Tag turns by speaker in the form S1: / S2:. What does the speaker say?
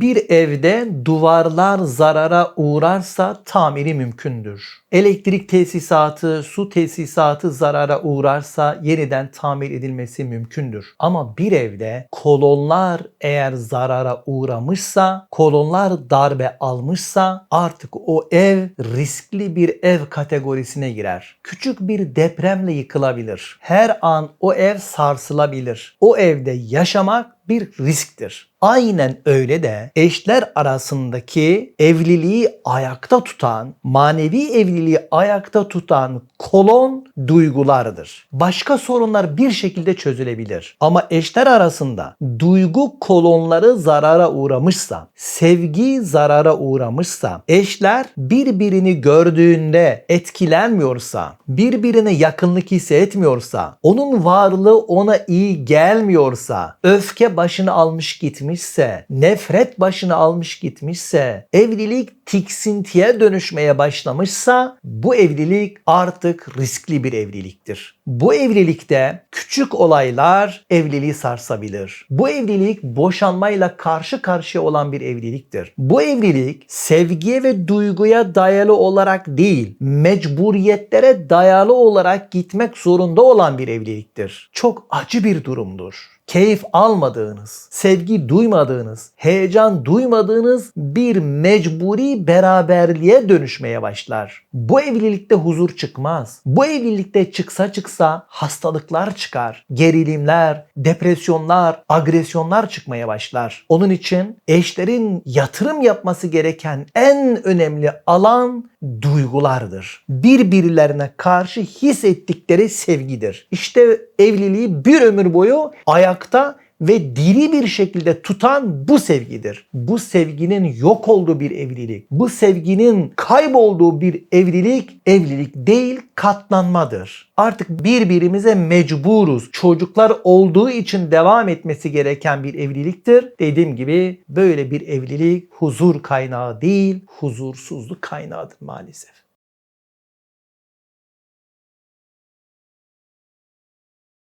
S1: Bir evde duvarlar zarara uğrarsa tamiri mümkündür. Elektrik tesisatı, su tesisatı zarara uğrarsa yeniden tamir edilmesi mümkündür. Ama bir evde kolonlar eğer zarara uğramışsa, kolonlar darbe almışsa artık o ev riskli bir ev kategorisine girer. Küçük bir depremle yıkılabilir. Her an o ev sarsılabilir. O evde yaşamak bir risktir. Aynen öyle de eşler arasındaki evliliği ayakta tutan, manevi evliliği ayakta tutan kolon duygulardır. Başka sorunlar bir şekilde çözülebilir. Ama eşler arasında duygu kolonları zarara uğramışsa, sevgi zarara uğramışsa, eşler birbirini gördüğünde etkilenmiyorsa, birbirine yakınlık hissetmiyorsa, onun varlığı ona iyi gelmiyorsa, öfke başını almış gitmişse, nefret başını almış gitmişse, evlilik tiksintiye dönüşmeye başlamışsa bu evlilik artık riskli bir evliliktir. Bu evlilikte küçük olaylar evliliği sarsabilir. Bu evlilik boşanmayla karşı karşıya olan bir evliliktir. Bu evlilik sevgiye ve duyguya dayalı olarak değil, mecburiyetlere dayalı olarak gitmek zorunda olan bir evliliktir. Çok acı bir durumdur keyif almadığınız, sevgi duymadığınız, heyecan duymadığınız bir mecburi beraberliğe dönüşmeye başlar. Bu evlilikte huzur çıkmaz. Bu evlilikte çıksa çıksa hastalıklar çıkar, gerilimler, depresyonlar, agresyonlar çıkmaya başlar. Onun için eşlerin yatırım yapması gereken en önemli alan duygulardır. Birbirlerine karşı hissettikleri sevgidir. İşte evliliği bir ömür boyu ayakta ve diri bir şekilde tutan bu sevgidir. Bu sevginin yok olduğu bir evlilik, bu sevginin kaybolduğu bir evlilik, evlilik değil katlanmadır. Artık birbirimize mecburuz. Çocuklar olduğu için devam etmesi gereken bir evliliktir. Dediğim gibi böyle bir evlilik huzur kaynağı değil, huzursuzluk kaynağıdır maalesef.